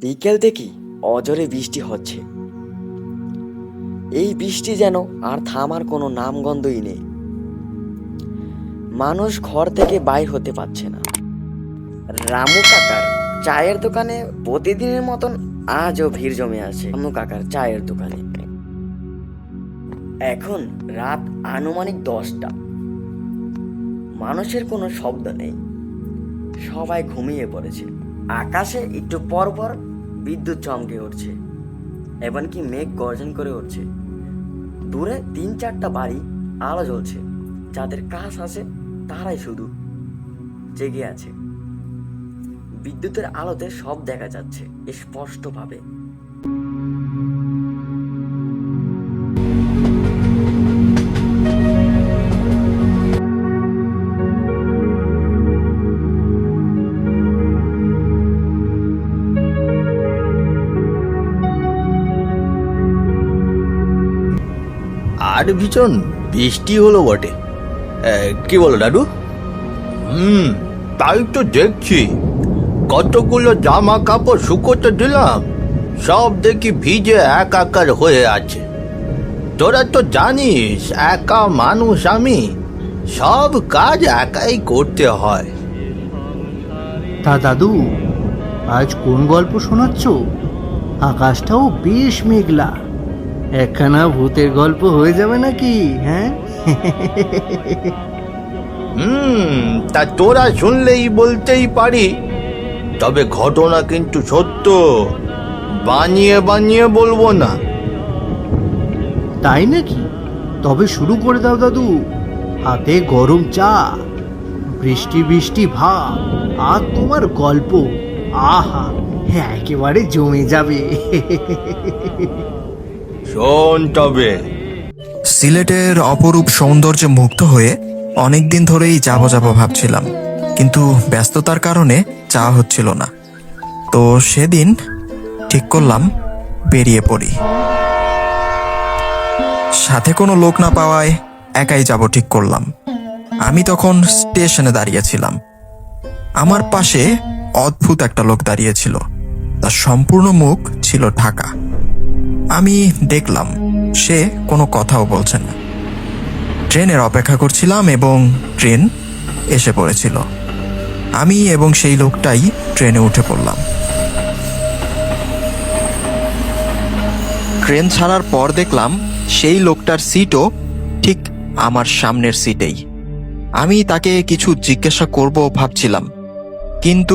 বিকেল থেকেই অজরে বৃষ্টি হচ্ছে। এই বৃষ্টি যেন আর থামার কোনো নামগন্ধই নেই। মানুষ ঘর থেকে বাইর হতে পারছে না। রামু কাকার চায়ের দোকানে প্রতিদিনের মতন আজও ভিড় জমে আছে। রামু কাকার চায়ের দোকানে। এখন রাত আনুমানিক দশটা। মানুষের কোনো শব্দ নেই। সবাই ঘুমিয়ে পড়েছে। আকাশে একটু পর পর বিদ্যুৎ চমকে উঠছে, এমনকি মেঘ গর্জন করে উঠছে। দূরে তিন চারটা বাড়ি, আলো জ্বলছে, যাদের কাজ আছে তারাই শুধু জেগে আছে। বিদ্যুতের আলোতে সব দেখা যাচ্ছে, স্পষ্টভাবে। আর ভীষণ বৃষ্টি হলো বটে। কি বলো দাদু? হুম তাই তো দেখছি। কতগুলো জামা কাপড় শুকোতে দিলাম সব দেখি ভিজে একাকার হয়ে আছে। তোরা তো জানিস একা মানুষ আমি সব কাজ একাই করতে হয়। তা দাদু আজ কোন গল্প শোনাচ্ছ? আকাশটাও বেশ মেঘলা। একখানা ভূতের গল্প হয়ে যাবে নাকি হ্যাঁ? হুম তা তোরা শুনলেই বলতেই পারি। তবে ঘটনা কিন্তু সত্য। বানিয়ে বানিয়ে বলব না। তাই নাকি? তবে শুরু করে দাও দাদু। হাতে গরম চা বৃষ্টি বৃষ্টি ভাব আর তোমার গল্প। আহা হ্যাঁ একেবারে জমে যাবে। শোন তবে সিলেটের অপরূপ সৌন্দর্যে মুগ্ধ হয়ে অনেকদিন ধরেই যাব যাব ভাবছিলাম, কিন্তু ব্যস্ততার কারণে যাওয়া হচ্ছিল না। তো সেদিন ঠিক করলাম বেরিয়ে পড়ি। সাথে কোনো লোক না পাওয়ায় একাই যাব ঠিক করলাম। আমি তখন স্টেশনে দাঁড়িয়েছিলাম। আমার পাশে অদ্ভুত একটা লোক দাঁড়িয়েছিল। তার সম্পূর্ণ মুখ ছিল ঢাকা। আমি দেখলাম সে কোনো কথাও বলছে না। ট্রেনের অপেক্ষা করছিলাম এবং ট্রেন এসে পড়েছিল। আমি এবং সেই লোকটাই ট্রেনে উঠে পড়লাম। ট্রেন ছাড়ার পর দেখলাম সেই লোকটার সিটও ঠিক আমার সামনের সিটেই। আমি তাকে কিছু জিজ্ঞাসা করব ভাবছিলাম, কিন্তু